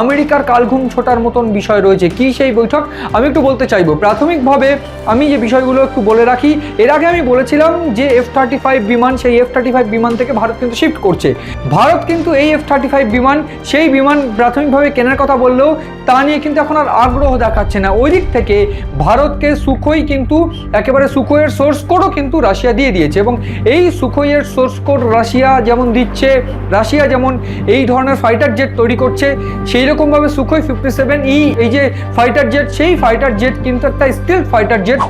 আমেরিকার কালঘুম ছোটার মতন বিষয় রয়েছে। কি সেই বৈঠক? আমি একটু বলতে চাইব। প্রাথমিকভাবে আমি যে বিষয়গুলো একটু বলে রাখি, এর আগে আমি বলেছিলাম যে এফ থার্টি ফাইভ বিমান, সেই এফ থার্টি ফাইভ বিমান থেকে ভারত কিন্তু শিফট করছে। ভারত কিন্তু এই এফ থার্টি ফাইভ বিমান, সেই বিমান প্রাথমিকভাবে কেনার কথা বললেও তা নিয়ে কিন্তু এখন আর আগ্রহ দেখাচ্ছে না। ওই দিক থেকে ভারতকে সুখই কিন্তু, একেবারে সুখইয়ের সোর্স কোডও কিন্তু রাশিয়া দিয়ে দিয়েছে এবং এই সুখইয়ের সোর্স কোড রাশিয়া যেমন দিচ্ছে, রাশিয়া যেমন এই ধরনের ফাইটার জেট তৈরি করছে সেই রকমভাবে সুখই ফিফটি সেভেন ই, এই যে ফাইটার জেট সেই ফাইটার জেট কিন্তু একটা স্টিল ফাইটার জেট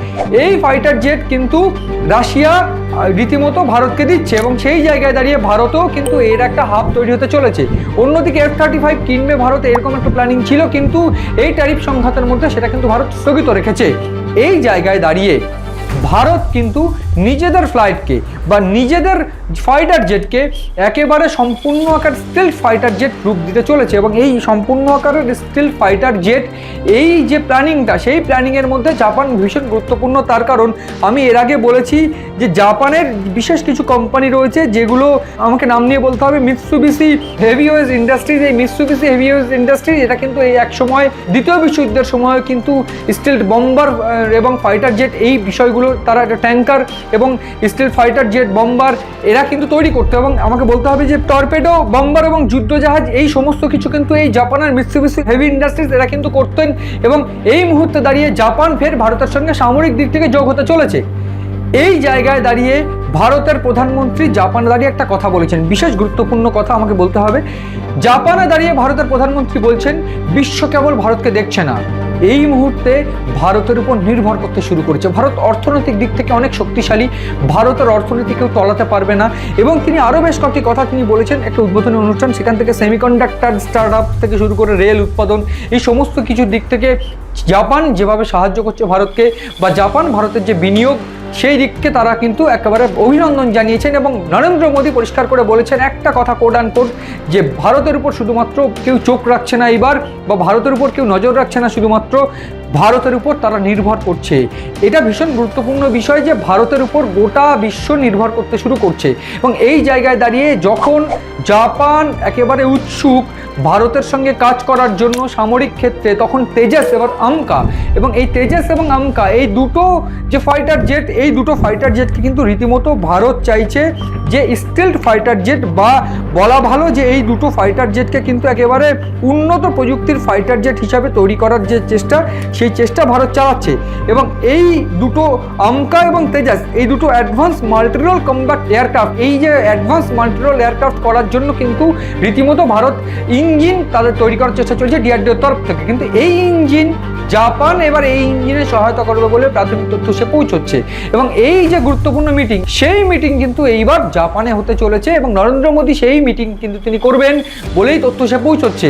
এই ফাইটার জেট কিন্তু রাশিয়া রীতিমতো ভারতকে দিচ্ছে এবং সেই জায়গায় দাঁড়িয়ে ভারতও কিন্তু এর একটা হাব তৈরি হতে চলেছে। অন্যদিকে এফ থার্টি ফাইভ কিনবে ভারত, এরকম একটা প্ল্যানিং ছিল, কিন্তু এই ট্যারিফ সংঘাতের মধ্যে সেটা কিন্তু ভারত স্থগিত রেখেছে। এই জায়গায় দাঁড়িয়ে ভারত কিন্তু নিজেদের ফ্লাইটকে বা নিজেদের ফাইটার জেটকে একেবারে সম্পূর্ণ আকার স্টিল ফাইটার জেট রূপ দিতে চলেছে এবং এই সম্পূর্ণ আকারের স্টিল ফাইটার জেট এই যে প্ল্যানিংটা, সেই প্ল্যানিংয়ের মধ্যে জাপান ভীষণ গুরুত্বপূর্ণ। তার কারণ, আমি এর আগে বলেছি যে জাপানের বিশেষ কিছু কোম্পানি রয়েছে যেগুলো আমাকে নাম নিয়ে বলতে হবে মিৎসুবিসি হেভিওয়েজ ইন্ডাস্ট্রিজ এই মিৎসুবিসি হেভিওয়েজ ইন্ডাস্ট্রিজ এটা কিন্তু এই এক সময়, দ্বিতীয় বিশ্বযুদ্ধের সময় কিন্তু স্টিল বম্বার এবং ফাইটার জেট এই বিষয়গুলো, তারা একটা ট্যাঙ্কার এবং স্টিল ফাইটার জেট বম্বার এরা কিন্তু তৈরি করতো এবং আমাকে বলতে হবে যে টর্পেডো বম্বার এবং যুদ্ধজাহাজ এই সমস্ত কিছু কিন্তু এই জাপানের মিৎসুবিসি হেভি ইন্ডাস্ট্রিজ এরা কিন্তু করতেন এবং এই মুহূর্তে দাঁড়িয়ে জাপান ফের ভারতের সঙ্গে সামরিক দিক থেকে যোগ হতে চলেছে। এই জায়গায় দাঁড়িয়ে ভারতের প্রধানমন্ত্রী জাপানে দাঁড়িয়ে একটা কথা বলেছেন, বিশেষ গুরুত্বপূর্ণ কথা আমাকে বলতে হবে। জাপানে দাঁড়িয়ে ভারতের প্রধানমন্ত্রী বলছেন, বিশ্ব কেবল ভারতকে দেখছে না। এই মুহূর্তে ভারতের উপর নির্ভর করতে শুরু করেছে। ভারত অর্থনৈতিক দিক থেকে অনেক শক্তিশালী। ভারতের অর্থনীতি কেউ তলাতে পারবে না। এবং তিনি আরও বেশ কয়েকটি কথা তিনি বলেছেন। একটা উদ্বোধনী অনুষ্ঠান, সেখান থেকে সেমিকন্ডাক্টর স্টার্ট আপ থেকে শুরু করে রেল উৎপাদন, এই সমস্ত কিছুর দিক থেকে জাপান যেভাবে সাহায্য করছে ভারতকে বা জাপান ভারতের যে বিনিয়োগ সেই দিককে তারা কিন্তু একেবারে অভিনন্দন জানিয়েছেন এবং নরেন্দ্র মোদী পরিষ্কার করে বলেছেন একটা কথা কোড অ্যান্ড কোড, যে ভারতের উপর শুধুমাত্র কেউ চোখ রাখছে না এবার বা ভারতের উপর কেউ নজর রাখছে না শুধুমাত্র ভারতের উপর তারা নির্ভর করছে। এটা ভীষণ গুরুত্বপূর্ণ বিষয় যে ভারতের উপর গোটা বিশ্ব নির্ভর করতে শুরু করছে। এবং এই জায়গায় দাঁড়িয়ে যখন জাপান একেবারে উৎসুক ভারতের সঙ্গে কাজ করার জন্য সামরিক ক্ষেত্রে, তখন তেজাস এবার আমকা এবং এই তেজাস এবং আমকা, এই দুটো যে ফাইটার জেট এই দুটো ফাইটার জেটকে কিন্তু রীতিমতো ভারত চাইছে যে স্টিলড ফাইটার জেট বা বলা ভালো যে এই দুটো ফাইটার জেটকে কিন্তু একেবারে উন্নত প্রযুক্তির ফাইটার জেট হিসাবে তৈরি করার যে চেষ্টা সেই চেষ্টা ভারত চালাচ্ছে এবং এই দুটো আমকা এবং তেজাস, এই দুটো অ্যাডভান্স মাল্টিরোল কম্ব্যাট এয়ারক্রাফট এই যে অ্যাডভান্স মাল্টিরোল এয়ারক্রাফট করার জন্য কিন্তু রীতিমতো ভারত ইঞ্জিন তাদের তৈরি করার চেষ্টা চলছে ডিআরডিওর তরফ থেকে। কিন্তু এই ইঞ্জিন জাপান এবার এই ইঞ্জিনে সহায়তা করবে বলে প্রাথমিক তথ্য সে পৌঁছচ্ছে। এবং এই যে গুরুত্বপূর্ণ মিটিং সেই মিটিং কিন্তু এইবার জাপানে হতে চলেছে এবং নরেন্দ্র মোদী সেই মিটিং কিন্তু তিনি করবেন বলেই তথ্য সে পৌঁছচ্ছে।